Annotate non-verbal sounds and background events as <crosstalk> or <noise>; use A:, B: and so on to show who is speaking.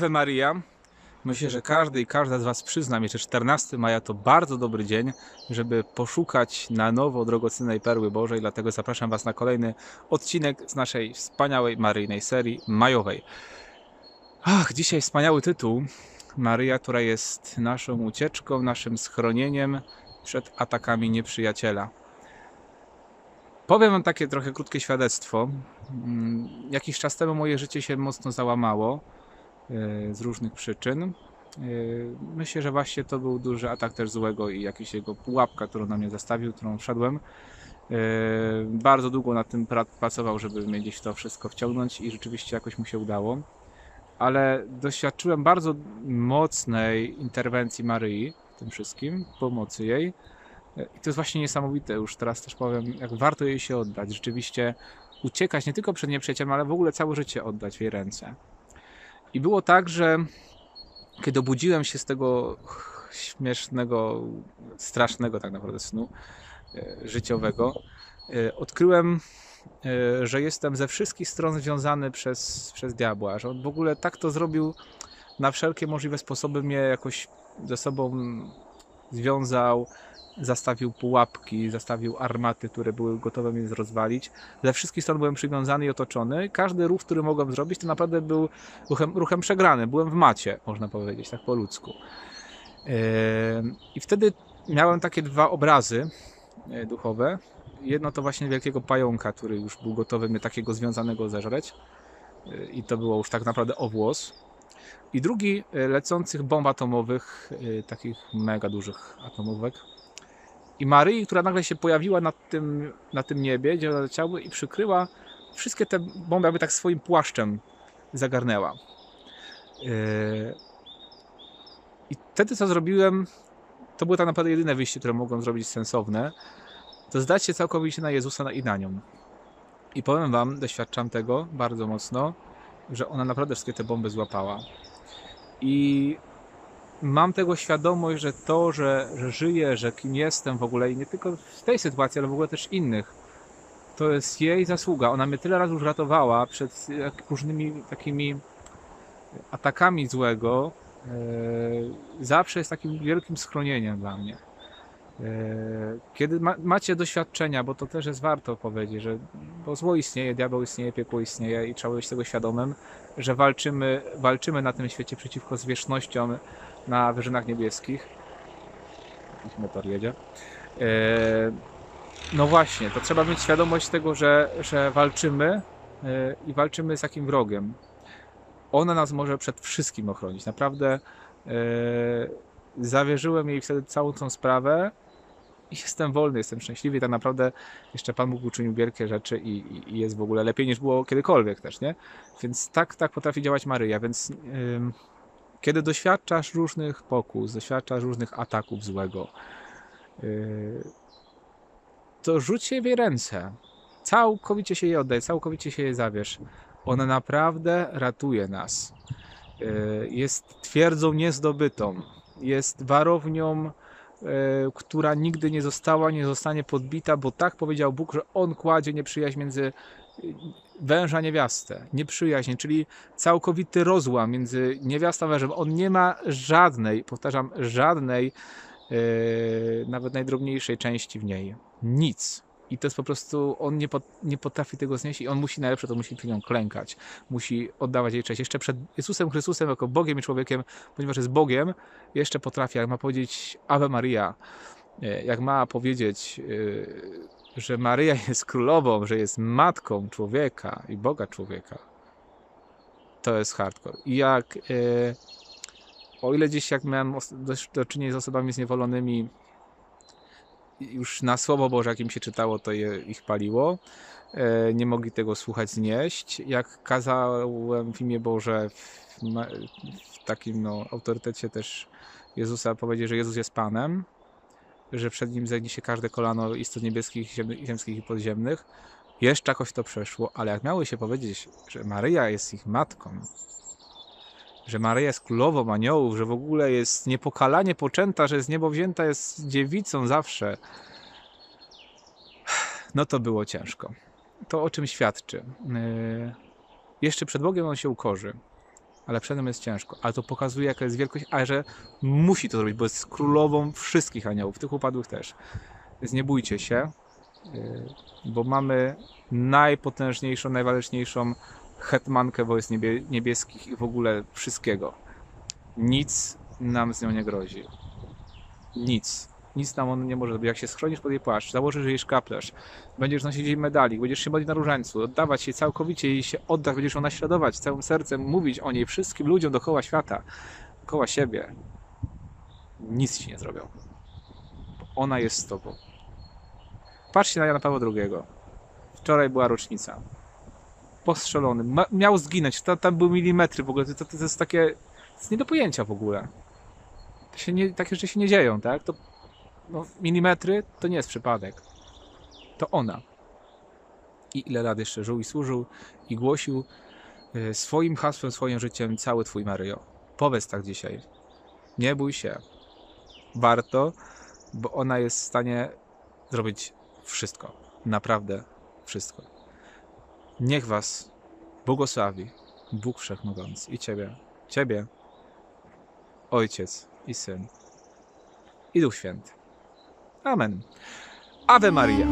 A: Ave Maria. Myślę, że każdy i każda z Was przyzna mi, że 14 maja to bardzo dobry dzień, żeby poszukać na nowo drogocennej perły Bożej. Dlatego zapraszam Was na kolejny odcinek z naszej wspaniałej maryjnej serii majowej. Ach, dzisiaj wspaniały tytuł. Maryja, która jest naszą ucieczką, naszym schronieniem przed atakami nieprzyjaciela. Powiem Wam takie trochę krótkie świadectwo. Mm, Jakiś czas temu moje życie się mocno załamało z różnych przyczyn. E, Myślę, że właśnie to był duży atak też złego i jakaś jego pułapka, którą na mnie zastawił, którą wszedłem. E, Bardzo długo nad tym pra- pracował, żeby mnie gdzieś to wszystko wciągnąć i rzeczywiście jakoś mu się udało. Ale doświadczyłem bardzo mocnej interwencji Maryi w tym wszystkim, pomocy jej. E, I to jest właśnie niesamowite. Już teraz też powiem, jak warto jej się oddać. Rzeczywiście uciekać nie tylko przed nieprzyjacielem, ale w ogóle całe życie oddać w jej ręce. I było tak, że kiedy obudziłem się z tego śmiesznego, strasznego tak naprawdę snu e, życiowego, e, odkryłem, e, że jestem ze wszystkich stron związany przez, przez diabła, że on w ogóle tak to zrobił na wszelkie możliwe sposoby mnie jakoś ze sobą związał, zastawił pułapki, zastawił armaty, które były gotowe mnie rozwalić. Ze wszystkich stron byłem przywiązany i otoczony. Każdy ruch, który mogłem zrobić, to naprawdę był ruchem, ruchem przegrany. Byłem w macie, można powiedzieć, tak po ludzku. Yy, I wtedy miałem takie dwa obrazy yy, duchowe. Jedno to właśnie wielkiego pająka, który już był gotowy mnie takiego związanego zeżreć. Yy, I to było już tak naprawdę o włos. I drugi yy, lecących bomb atomowych, yy, takich mega dużych atomówek. I Maryi, która nagle się pojawiła na tym, na tym niebie, gdzie leciały i przykryła wszystkie te bomby, jakby tak swoim płaszczem zagarnęła. Yy, I wtedy co zrobiłem, to było tak naprawdę jedyne wyjście, które mogłem zrobić sensowne, to zdać się całkowicie na Jezusa i na nią. I powiem wam, doświadczam tego bardzo mocno, że ona naprawdę wszystkie te bomby złapała. I mam tego świadomość, że to, że, że żyję, że kim jestem w ogóle i nie tylko w tej sytuacji, ale w ogóle też innych, to jest jej zasługa. Ona mnie tyle razy już ratowała przed różnymi takimi atakami złego. e, Zawsze jest takim wielkim schronieniem dla mnie. E, Kiedy ma, macie doświadczenia, bo to też jest warto powiedzieć, że bo zło istnieje, diabeł istnieje, piekło istnieje i trzeba być tego świadomym, że walczymy, walczymy na tym świecie przeciwko zwierzchnościom na wyżynach niebieskich. Jakiś motor jedzie. E, No właśnie, to trzeba mieć świadomość tego, że, że walczymy e, i walczymy z takim wrogiem. Ona nas może przed wszystkim ochronić. Naprawdę zawierzyłem jej wtedy całą tą sprawę jestem wolny, jestem szczęśliwy. I tak naprawdę jeszcze Pan Bóg uczynił wielkie rzeczy i, i, jest w ogóle lepiej niż było kiedykolwiek też, nie? Więc tak, tak potrafi działać Maryja, więc kiedy doświadczasz różnych pokus, doświadczasz różnych ataków złego, yy, to rzuć się w jej ręce. Całkowicie się jej oddaj, całkowicie się jej zawierz. Ona naprawdę ratuje nas. Yy, Jest twierdzą niezdobytą. Jest warownią, która nigdy nie została, nie zostanie podbita, bo tak powiedział Bóg, że On kładzie nieprzyjaźń między yy, węża niewiastę. Nieprzyjaźń, czyli całkowity rozłam między niewiastą a wężem. On nie ma żadnej, powtarzam, żadnej, yy, nawet najdrobniejszej części w niej. Nic. I to jest po prostu, on nie, nie potrafi tego znieść i on musi najlepsze, to musi przed nią klękać. Musi oddawać jej cześć. Jeszcze przed Jezusem Chrystusem, jako Bogiem i człowiekiem, ponieważ jest Bogiem, jeszcze potrafi, jak ma powiedzieć Ave Maria, yy, jak ma powiedzieć, yy, że Maryja <laughs> jest królową, że jest matką człowieka i Boga człowieka, to jest hardcore. I jak, e, o ile gdzieś jak miałem do czynienia z osobami zniewolonymi, już na Słowo Boże, jak im się czytało, to je, ich paliło. E, nie mogli tego słuchać, znieść. Jak kazałem w imię Boże w, w takim no, autorytecie też Jezusa powiedzieć, że Jezus jest Panem, że przed Nim zegnie się każde kolano istot niebieskich, ziem- ziemskich i podziemnych, jeszcze jakoś to przeszło, ale jak miały się powiedzieć, że Maryja jest ich matką, że Maryja jest królową aniołów, że w ogóle jest niepokalanie poczęta, że z niebo wzięta jest dziewicą zawsze, no to było ciężko. To o czym świadczy? Yy, Jeszcze przed Bogiem on się ukorzy, ale przed nią jest ciężko. Ale to pokazuje, jaka jest wielkość, a że musi to zrobić, bo jest królową wszystkich aniołów, tych upadłych też. Więc nie bójcie się, yy, bo mamy najpotężniejszą, najwaleczniejszą hetmankę wojsk niebie, niebieskich i w ogóle wszystkiego. Nic nam z nią nie grozi. Nic. Nic nam on nie może zrobić. Jak się schronisz pod jej płaszcz, założysz jej szkaplerz, będziesz nosić jej medalik, będziesz się modlić na różańcu, oddawać się całkowicie jej się oddać, będziesz ją naśladować całym sercem, mówić o niej wszystkim ludziom dookoła świata, dookoła siebie. Nic ci nie zrobią. Ona jest z tobą. Patrzcie na Jana Pawła II. Wczoraj była rocznica. Postrzelony. Ma, miał zginąć. Ta, tam były milimetry w ogóle. To, to, to jest takie... To jest nie do pojęcia w ogóle. To się nie, takie rzeczy się nie dzieją, tak? To no, milimetry to nie jest przypadek. To ona. I ile lat jeszcze żył i służył i głosił y, swoim hasłem, swoim życiem cały twój Maryjo. Powiedz tak dzisiaj. Nie bój się. Warto, bo ona jest w stanie zrobić wszystko. Naprawdę wszystko. Niech was błogosławi Bóg Wszechmogący i Ciebie, Ciebie, Ojciec i Syn i Duch Święty. Amen. Ave Maria.